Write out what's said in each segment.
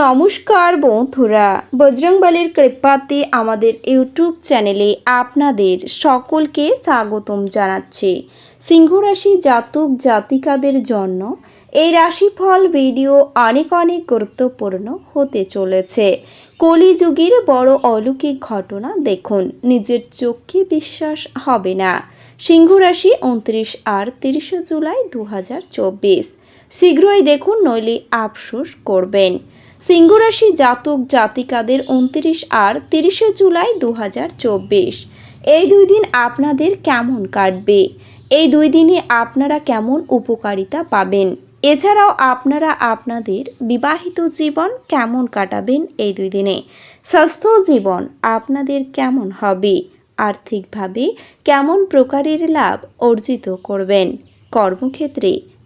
নমস্কার বন্ধুরা, বজরংবলীর কৃপাতে আমাদের ইউটিউব চ্যানেলে আপনাদের সকলকে স্বাগতম জানাচ্ছি। সিংহরাশি জাতক জাতিকাদের জন্য এই রাশিফল ভিডিও অনেক অনেক গুরুত্বপূর্ণ হতে চলেছে। কলিযুগের বড় অলৌকিক ঘটনা দেখুন, নিজের চোখে বিশ্বাস হবে না। সিংহরাশি উনত্রিশ আর তিরিশে জুলাই দু হাজার চব্বিশ। শীঘ্রই দেখুন নইলে আফসোস করবেন। সিংহরাশি জাতক জাতিকাদের উনত্রিশ আর তিরিশে জুলাই দু হাজার চব্বিশ। এই দুই দিন আপনাদের কেমন কাটবে? এই দুই দিনে আপনারা কেমন উপকারিতা পাবেন? এছাড়াও আপনারা আপনাদের বিবাহিত জীবন কেমন কাটাবেন এই দুই দিনে? স্বাস্থ্য জীবন আপনাদের কেমন হবে? আর্থিকভাবে কেমন প্রকারের লাভ অর্জিত করবেন? কর্মক্ষেত্রে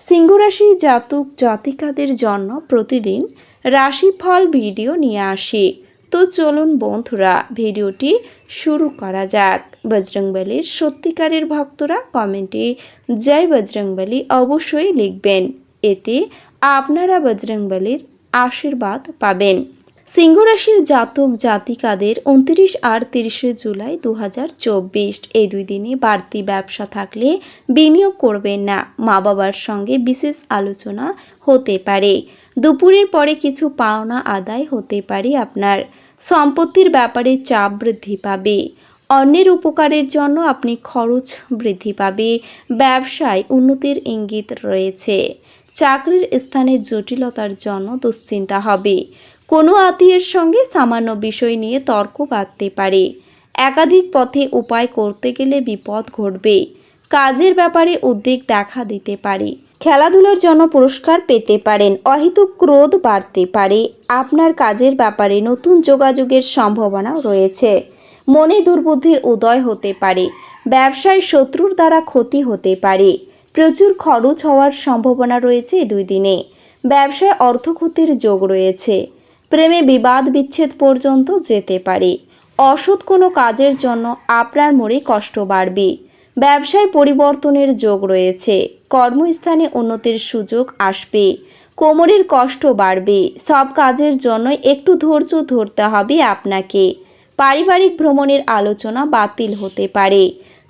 সিংহরাশি জাতক জাতিকাদের জন্য প্রতিদিন রাশিফল ভিডিও নিয়ে আসি। তো চলুন বন্ধুরা, ভিডিওটি শুরু করা যাক। বজরংবলীর সত্যিকারের ভক্তরা কমেন্টে জয় বজরংবলী অবশ্যই লিখবেন। এতে আপনারা বজরংবলীর আশীর্বাদ পাবেন। সিংহরাশির জাতক জাতিকাদের উনত্রিশ আর তিরিশে জুলাই দু হাজার চব্বিশ। এই দুই দিনে বাড়তি ব্যবসা থাকলে বিনিয়োগ করবেন না। মা বাবার সঙ্গে বিশেষ আলোচনা হতে পারে। দুপুরের পরে কিছু পাওনা আদায় হতে পারে আপনার। সম্পত্তির ব্যাপারে চাপ বৃদ্ধি পাবে। অন্যের উপকারের জন্য আপনি খরচ বৃদ্ধি পাবে। ব্যবসায় উন্নতির ইঙ্গিত রয়েছে। চাকরির স্থানে জটিলতার জন্য দুশ্চিন্তা হবে। কোনো আত্মীয়ের সঙ্গে সামান্য বিষয় নিয়ে তর্ক বাঁধতে পারে। একাধিক পথে উপায় করতে গেলে বিপদ ঘটবে। কাজের ব্যাপারে উদ্বেগ দেখা দিতে পারে। খেলাধুলার জন্য পুরস্কার পেতে পারেন। অহেতুক ক্রোধ বাড়তে পারে। আপনার কাজের ব্যাপারে নতুন যোগাযোগের সম্ভাবনাও রয়েছে। মনে দুর্বুদ্ধির উদয় হতে পারে। ব্যবসায় শত্রুর দ্বারা ক্ষতি হতে পারে। প্রচুর খরচ হওয়ার সম্ভাবনা রয়েছে দুই দিনে। ব্যবসায় অর্থক্ষতির যোগ রয়েছে। প্রেমে বিবাদ বিচ্ছেদ পর্যন্ত যেতে পারে। অসৎ কোনো কাজের জন্য আপনার মনে কষ্ট বাড়বে। ব্যবসায় পরিবর্তনের যোগ রয়েছে। কর্মস্থানে উন্নতির সুযোগ আসবে। কোমরের কষ্ট বাড়বে। সব কাজের জন্য একটু ধৈর্য ধরতে হবে আপনাকে। পারিবারিক ভ্রমণের আলোচনা বাতিল হতে পারে।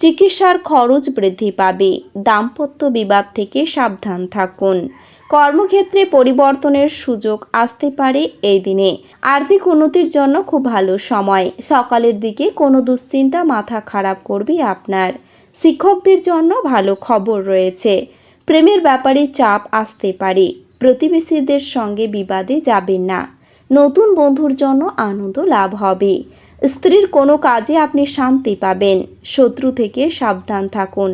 চিকিৎসার খরচ বৃদ্ধি পাবে। দাম্পত্য বিবাদ থেকে সাবধান থাকুন। কর্মক্ষেত্রে পরিবর্তনের সুযোগ আসতে পারে এই দিনে। আর্থিক উন্নতির জন্য খুব ভালো সময়। সকালের দিকে কোনো দুশ্চিন্তা মাথা খারাপ করবে আপনার। শিক্ষকদের জন্য ভালো খবর রয়েছে। প্রেমের ব্যাপারে চাপ আসতে পারে। প্রতিবেশীদের সঙ্গে বিবাদে যাবেন না। নতুন বন্ধুর জন্য আনন্দ লাভ হবে। স্ত্রীর কোনো কাজে আপনি শান্তি পাবেন। শত্রু থেকে সাবধান থাকুন।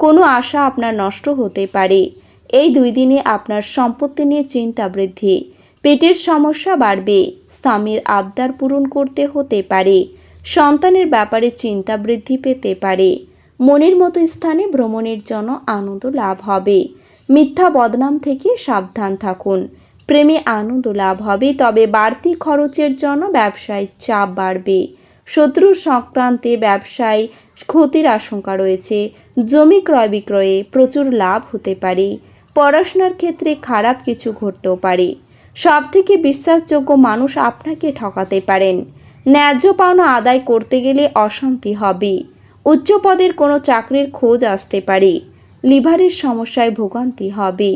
কোনো আশা আপনার নষ্ট হতে পারে। এই দুই দিনে আপনার সম্পত্তি নিয়ে চিন্তা বৃদ্ধি। পেটের সমস্যা বাড়বে, স্বামীর আবদার পূরণ করতে হতে পারে, সন্তানের ব্যাপারে চিন্তা বৃদ্ধি পেতে পারে। মনের মতো স্থানে ভ্রমণের জন্য আনন্দ লাভ হবে। মিথ্যা বদনাম থেকে সাবধান থাকুন। প্রেমে আনন্দ লাভ হবে, তবে বাড়তি খরচের জন্য ব্যবসায় চাপ বাড়বে। শত্রু সংক্রান্তে ব্যবসায় ক্ষতির আশঙ্কা রয়েছে, জমি ক্রয় বিক্রয়ে প্রচুর লাভ হতে পারে। পড়াশোনার ক্ষেত্রে খারাপ কিছু ঘটতেও পারে। সব থেকে বিশ্বাসযোগ্য মানুষ আপনাকে ঠকাতে পারেন। ন্যায্য পাওনা আদায় করতে গেলে অশান্তি হবে। উচ্চ পদের কোনো চাকরির খোঁজ আসতে পারে। লিভারের সমস্যায় ভোগান্তি হবে।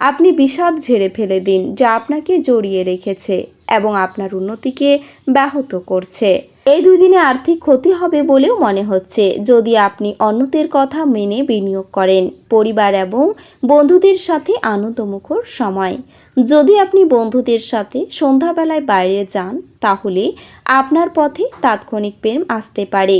আপনি বিষাদ ঝেড়ে ফেলে দিন যা আপনাকে জড়িয়ে রেখেছে এবং আপনার উন্নতিকে ব্যাহত করছে। এই দুই দিনে আর্থিক ক্ষতি হবে বলেও মনে হচ্ছে। যদি আপনি অন্যদের কথা মেনে বিনিয়োগ করেন, পরিবার এবং বন্ধুদের সাথে আনন্দমুখর সময়। যদি আপনি বন্ধুদের সাথে সন্ধ্যাবেলায় বাইরে যান, তাহলে আপনার পথে তাৎক্ষণিক প্রেম আসতে পারে।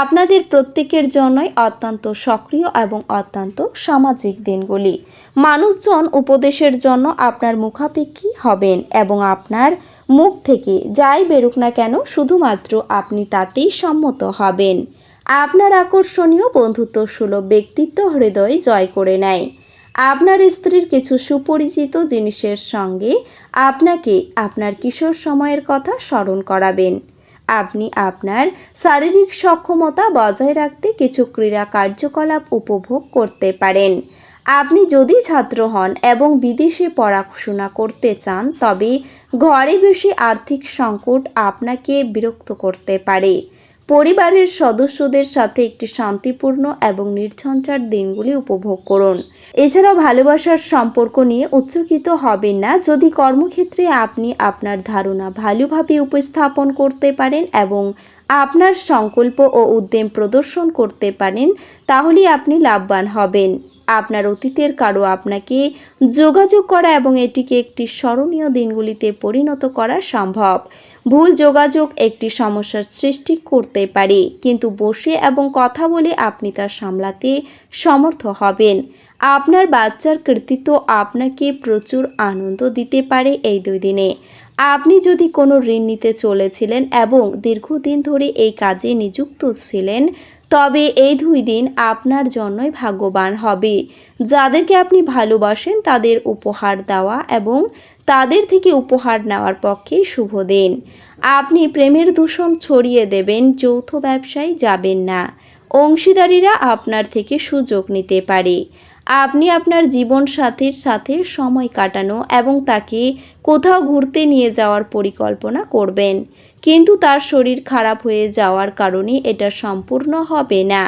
আপনাদের প্রত্যেকের জন্যই অত্যন্ত সক্রিয় এবং অত্যন্ত সামাজিক দিনগুলি। মানুষজন উপদেশের জন্য আপনার মুখাপেক্ষী হবেন এবং আপনার মুখ থেকে যাই বেরুক না কেন, শুধুমাত্র আপনি তাতেই সম্মত হবেন। আপনার আকর্ষণীয় বন্ধুত্ব সুলভ ব্যক্তিত্ব হৃদয় জয় করে নেয়। আপনার স্ত্রীর কিছু সুপরিচিত জিনিসের সঙ্গে আপনাকে আপনার কিশোর সময়ের কথা স্মরণ করাবেন। আপনি আপনার শারীরিক সক্ষমতা বজায় রাখতে কিছু ক্রীড়া কার্যকলাপ উপভোগ করতে পারেন। আপনি যদি ছাত্র হন এবং বিদেশে পড়াশোনা করতে চান, তবে ঘরে বেশি আর্থিক সংকট আপনাকে বিরক্ত করতে পারে। পরিবারের সদস্যদের সাথে একটি শান্তিপূর্ণ এবং নির্ঝঞ্ঝাট দিনগুলি উপভোগ করুন। এছাড়াও ভালোবাসার সম্পর্ক নিয়ে উচ্চকিত হবেন না। যদি কর্মক্ষেত্রে আপনি আপনার ধারণা ভালোভাবে উপস্থাপন করতে পারেন এবং আপনার সংকল্প ও উদ্যম প্রদর্শন করতে পারেন তাহলেই আপনি লাভবান হবেন। আপনার অতীতের কারও আপনাকে যোগাযোগ করা এবং এটিকে একটি স্মরণীয় দিনগুলিতে পরিণত করা সম্ভব। ভুল যোগাযোগ একটি সমস্যার সৃষ্টি করতে পারে। কিন্তু বসে এবং কথা বলে আপনি তা সামলাতে সমর্থ হবেন। আপনার বাচ্চার কৃতিত্ব আপনাকে প্রচুর আনন্দ দিতে পারে এই দুই দিনে। আপনি যদি কোনো ঋণ নিতে চলেছিলেন এবং দীর্ঘদিন ধরে এই কাজে নিযুক্ত ছিলেন, তবে এই দুই দিন আপনার জন্যই ভাগ্যবান হবে। যাদেরকে আপনি ভালোবাসেন তাদের উপহার দেওয়া এবং তাদের থেকে উপহার নেওয়ার পক্ষে শুভ দিন। আপনি প্রেমের দূষণ ছড়িয়ে দেবেন, যৌথ ব্যবসায় যাবেন না। অংশীদারিরা আপনার থেকে সুযোগ নিতে পারে। আপনি আপনার জীবন সাথীর সাথে সময় কাটানো এবং তাকে কোথাও ঘুরতে নিয়ে যাওয়ার পরিকল্পনা করবেন। কিন্তু তার শরীর খারাপ হয়ে যাওয়ার কারণে এটা সম্পূর্ণ হবে না।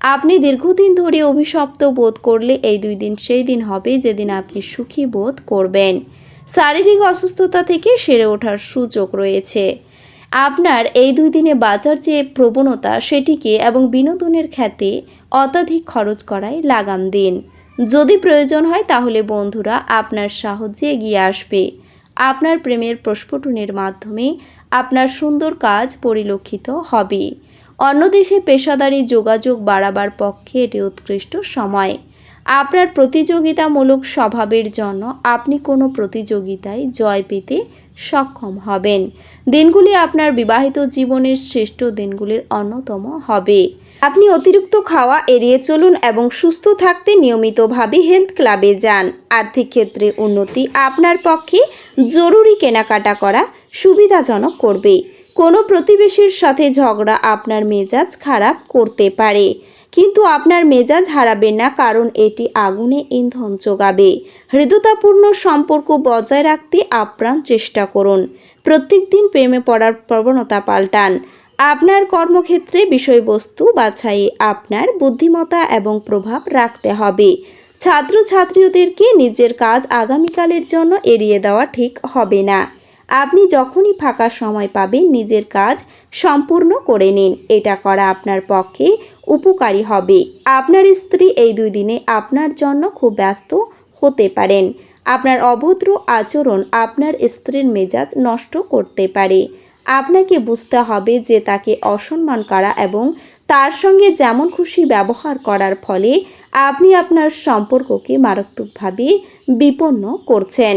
আপনি দীর্ঘদিন ধরে অভিশপ্ত বোধ করলে এই দুই দিন সেই দিন হবে যেদিন আপনি সুখী বোধ করবেন। শারীরিক অসুস্থতা থেকে সেরে ওঠার সুযোগ রয়েছে। আপনার এই দুই দিনে বাজার যে প্রবণতা, সেটিকে এবং বিনোদনের খ্যাতে অত্যাধিক খরচ করায় লাগাম দিন। যদি প্রয়োজন হয়, তাহলে বন্ধুরা আপনার সাহায্যে এগিয়ে আসবে। আপনার প্রেমের প্রস্ফুটনের মাধ্যমে আপনার সুন্দর কাজ পরিলক্ষিত হবে। অন্য দেশে পেশাদারি যোগাযোগ বাড়াবার পক্ষে এটি উৎকৃষ্ট সময়। আপনার প্রতিযোগিতামূলক স্বভাবের জন্য আপনি কোনো প্রতিযোগিতায় জয় পেতে সক্ষম হবেন। দিনগুলি আপনার বিবাহিত জীবনের শ্রেষ্ঠ দিনগুলির অন্যতম হবে। আপনি অতিরিক্ত খাওয়া এড়িয়ে চলুন এবং সুস্থ থাকতে নিয়মিতভাবে হেলথ ক্লাবে যান। আর্থিক ক্ষেত্রে উন্নতি আপনার পক্ষে জরুরি কেনাকাটা করা সুবিধাজনক করবে। কোনো প্রতিবেশীর সাথে ঝগড়া আপনার মেজাজ খারাপ করতে পারে। কিন্তু আপনার মেজাজ হারাবেন না, কারণ এটি আগুনে ইন্ধন যোগাবে হৃদয়তাপূর্ণ সম্পর্ক বজায় রাখতে আপ্রাণ চেষ্টা করুন। প্রত্যেক দিন প্রেমে পড়ার প্রবণতা পাল্টান। আপনার কর্মক্ষেত্রে বিষয়বস্তু বাছাইয়ে আপনার বুদ্ধিমতা এবং প্রভাব রাখতে হবে। ছাত্রছাত্রীদেরকে নিজের কাজ আগামীকালের জন্য এড়িয়ে দেওয়া ঠিক হবে না। আপনি যখনই ফাঁকা সময় পাবেন, নিজের কাজ সম্পূর্ণ করে নিন। এটা করা আপনার পক্ষে উপকারী হবে। আপনার স্ত্রী এই দুই দিনে আপনার জন্য খুব ব্যস্ত হতে পারেন। আপনার অভদ্র আচরণ আপনার স্ত্রীর মেজাজ নষ্ট করতে পারে। আপনাকে বুঝতে হবে যে তাকে অসম্মান করা এবং তার সঙ্গে যেমন খুশি ব্যবহার করার ফলে আপনি আপনার সম্পর্ককে মারাত্মকভাবে বিপন্ন করছেন।